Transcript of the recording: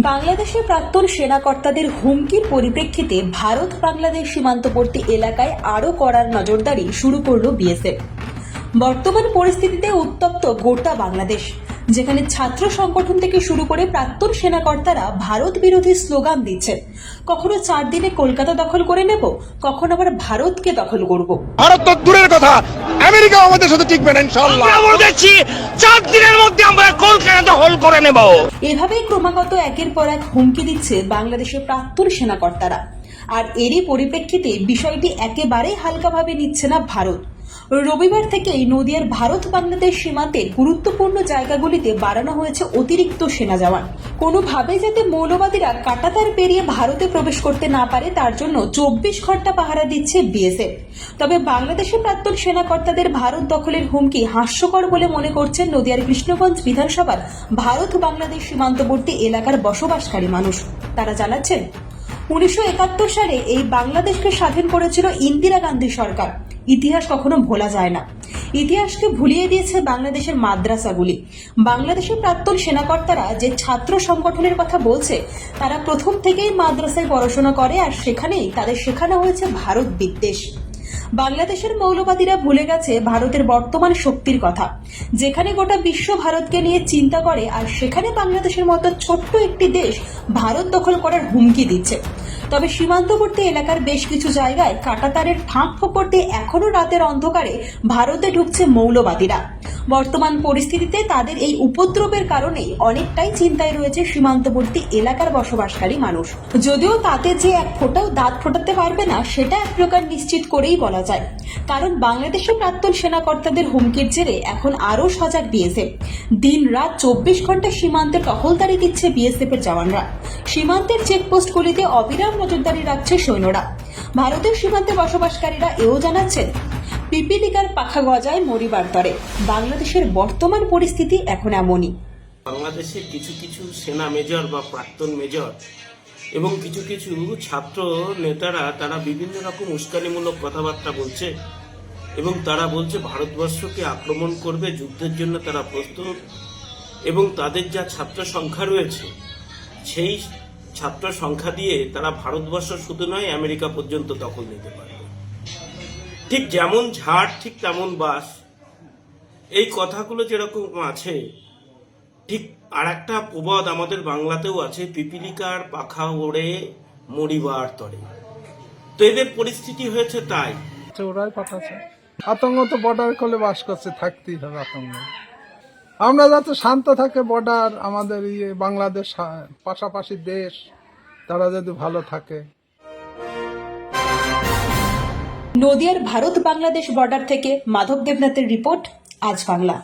বাংলাদেশের প্রাক্তন সেনাকর্তাদের হুমকির পরিপ্রেক্ষিতে ভারত বাংলাদেশ সীমান্তবর্তী এলাকায় আরও কড়ার নজরদারি শুরু করল বিএসএফ। বর্তমান পরিস্থিতিতে উত্তপ্ত গোটা বাংলাদেশ। যেখানে ছাত্র সংগঠন থেকে শুরু করে প্রাক্তন সেনাকর্তারা ভারত বিরোধী স্লোগান দিচ্ছেন। কখনো চার দিনে কলকাতা দখল করে নেব কখন আবার ভারতকে দখল করব। ভারত তো দূরের কথা। আমেরিকা আমাদের সাথে টিকবে না ইনশাল্লাহ আমরা বলেছি চার দিনের মধ্যে আমরা কলকাতা দখল করে নেব। এভাবেই ক্রমাগত একের পর এক হুমকি দিচ্ছে বাংলাদেশের প্রাক্তন সেনাকর্তারা। আর এরই পরিপ্রেক্ষিতে বিষয়টি একেবারেই হালকাভাবে নিচ্ছে না ভারত। রবিবার থেকেই নদিয়ার ভারত বাংলাদেশ সীমান্তের গুরুত্বপূর্ণ জায়গাগুলিতে বাড়ানো হয়েছে অতিরিক্ত সেনা জওয়ান। কোনোভাবে যাতে মৌলবাদীরা কাটাতার পেরিয়ে ভারতে প্রবেশ করতে না পারে, তার জন্য চব্বিশ ঘণ্টা পাহারা দিচ্ছে বিএসএফ। তবে বাংলাদেশের প্রাক্তন সেনাকর্তাদের ভারত দখলের হুমকি হাস্যকর বলে মনে করছেন নদিয়ার কৃষ্ণগঞ্জ বিধানসভার ভারত বাংলাদেশ সীমান্তবর্তী এলাকার বসবাসকারী মানুষ। তারা জানাচ্ছেন, উনিশশো একাত্তর সালে এই বাংলাদেশকে স্বাধীন করেছিল ইন্দিরা গান্ধী সরকার। ইতিহাস কখনো ভোলা যায় না। ইতিহাসকে ভুলিয়ে দিয়েছে বাংলাদেশের মাদ্রাসাগুলি। বাংলাদেশের প্রাক্তন সেনাকর্তারা যে ছাত্র সংগঠনের কথা বলছে, তারা প্রথম থেকেই মাদ্রাসায় পড়াশোনা করে আর সেখানেই তাদের শেখানো হয়েছে ভারত বিদ্বেষ। বাংলাদেশের মৌলবাদীরা ভুলে গেছে ভারতের বর্তমান শক্তির কথা। যেখানে গোটা বিশ্ব ভারতকে নিয়ে চিন্তা করে, আর সেখানে বাংলাদেশের মতো ছোট্ট একটি দেশ ভারত দখল করার হুমকি দিচ্ছে। তবে সীমান্তবর্তী এলাকার বেশ কিছু জায়গায় কাটাতারের ফাঁক ফোকর দিয়ে এখনও রাতের অন্ধকারে ভারতে ঢুকছে মৌলবাদীরা। বর্তমান পরিস্থিতিতে তাদের এই উপদ্রবের কারণেই অনেকটাই চিন্তায় রয়েছে সীমান্তবর্তী এলাকার বসবাসকারী মানুষ। যদিও তাতে যে এক ফোঁটাও দাঁত ফোটাতে পারবে না, সেটা এক প্রকার নিশ্চিত করেই বলা যায়। কারণ বাংলাদেশের প্রাক্তন সেনাকর্তাদের হুমকির জেরে এখন আরও সজাগ বিএসএফ। দিন রাত চব্বিশ ঘণ্টা সীমান্তে টহলদারি দিচ্ছে বিএসএফ এর জওয়ানরা। সীমান্তের চেকপোস্টগুলিতে অবিরাম নজরদারি রাখছে সৈন্যরা। ভারতের সীমান্তে বসবাসকারীরা এও জানাচ্ছেন, পিপিলিকার পাখা গজায় মরিবার তরে। বাংলাদেশের বর্তমান পরিস্থিতি এখন এমনই। বাংলাদেশের কিছু কিছু সেনা মেজর বা প্রাক্তন মেজর এবং কিছু কিছু ছাত্র নেতারা, তারা বিভিন্ন রকম উস্কানিমূলক কথাবার্তা বলছে এবং তারা বলছে ভারতবর্ষকে আক্রমণ করবে, যুদ্ধের জন্য তারা প্রস্তুত এবং তাদের যা ছাত্র সংখ্যা রয়েছে, সেই ছাত্র সংখ্যা দিয়ে তারা ভারতবর্ষ শুধু নয়, আমেরিকা পর্যন্ত দখল নিতে পারবে। ঠিক যেমন ঝাড়, ঠিক তেমন বাস। এই কথাগুলো যেরকম আছে, ঠিক আর একটা প্রবাদ আমাদের বাংলাতেও আছে, পিপিলিকার পাখা ওড়ে, মরিবার তরে। তো এদের পরিস্থিতি হয়েছে তাই। ওরাই পাঠাচ্ছে। আতঙ্ক তো বর্ডার করলে বাস করছে, থাকতেই হবে আতঙ্ক। আমরা যাতে শান্ত থাকে বর্ডার আমাদের ইয়ে বাংলাদেশ পাশাপাশি দেশ, তারা যদি ভালো থাকে। নদিয়ার ভারত বাংলাদেশ বর্ডার থেকে মাধব দেবনাথের রিপোর্ট, আজ বাংলা।